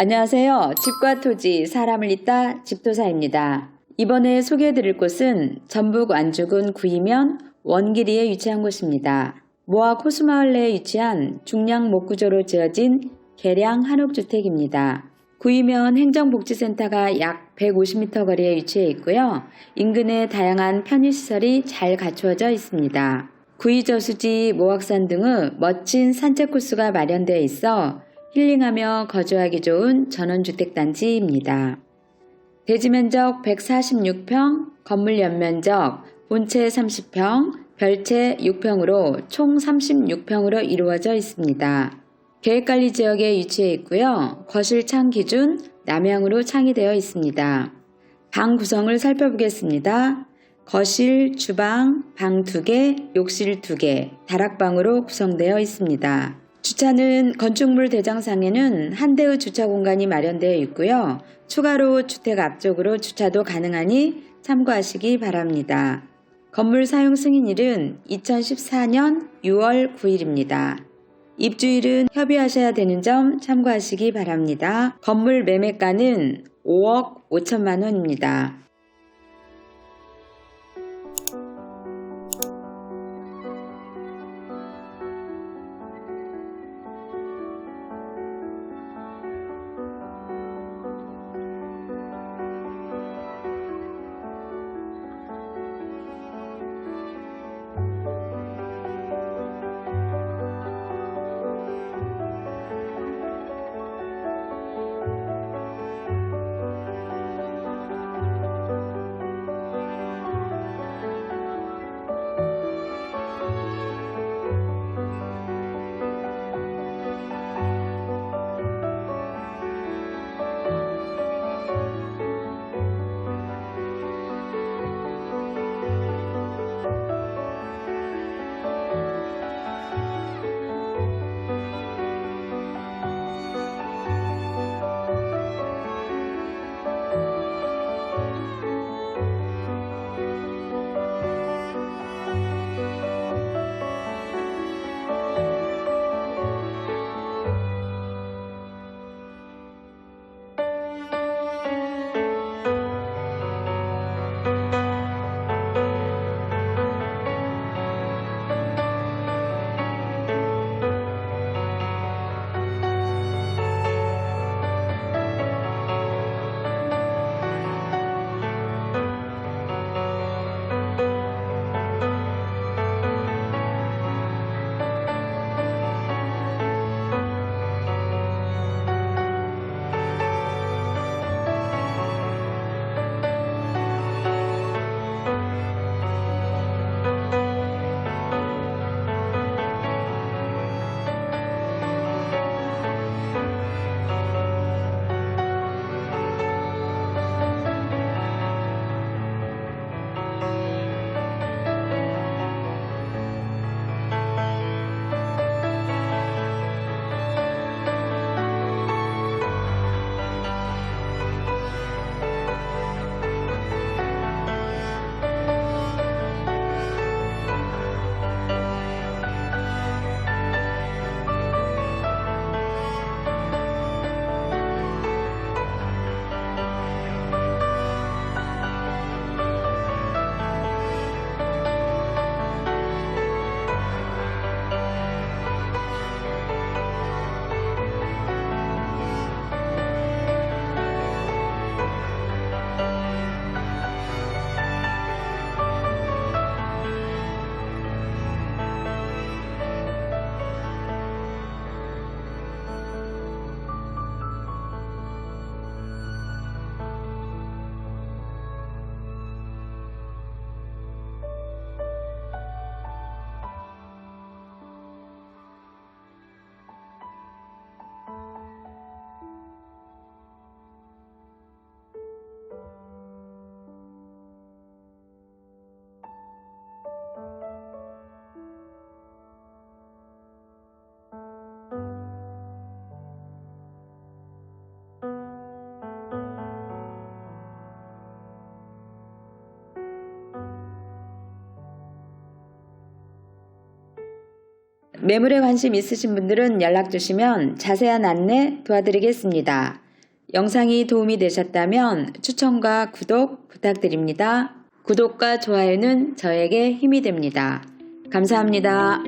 안녕하세요. 집과 토지, 사람을 잇다 집도사입니다. 이번에 소개해드릴 곳은 전북 완주군 구이면 원기리에 위치한 곳입니다. 모아 코수마을내에 위치한 중량 목구조로 지어진 개량 한옥주택입니다. 구이면 행정복지센터가 약 150m 거리에 위치해 있고요. 인근에 다양한 편의시설이 잘 갖추어져 있습니다. 구이저수지, 모악산 등의 멋진 산책 코스가 마련되어 있어 힐링하며 거주하기 좋은 전원주택단지입니다. 대지 면적 146평, 건물 연면적 본체 30평, 별채 6평으로 총 36평으로 이루어져 있습니다. 계획관리 지역에 위치해 있고요. 거실 창 기준 남향으로 창이 되어 있습니다. 방 구성을 살펴보겠습니다. 거실, 주방, 방 2개, 욕실 2개, 다락방으로 구성되어 있습니다. 주차는 건축물 대장상에는 한 대의 주차 공간이 마련되어 있고요. 추가로 주택 앞쪽으로 주차도 가능하니 참고하시기 바랍니다. 건물 사용 승인일은 2014년 6월 9일입니다. 입주일은 협의하셔야 되는 점 참고하시기 바랍니다. 건물 매매가는 5억 5천만 원입니다. 매물에 관심 있으신 분들은 연락 주시면 자세한 안내 도와드리겠습니다. 영상이 도움이 되셨다면 추천과 구독 부탁드립니다. 구독과 좋아요는 저에게 힘이 됩니다. 감사합니다.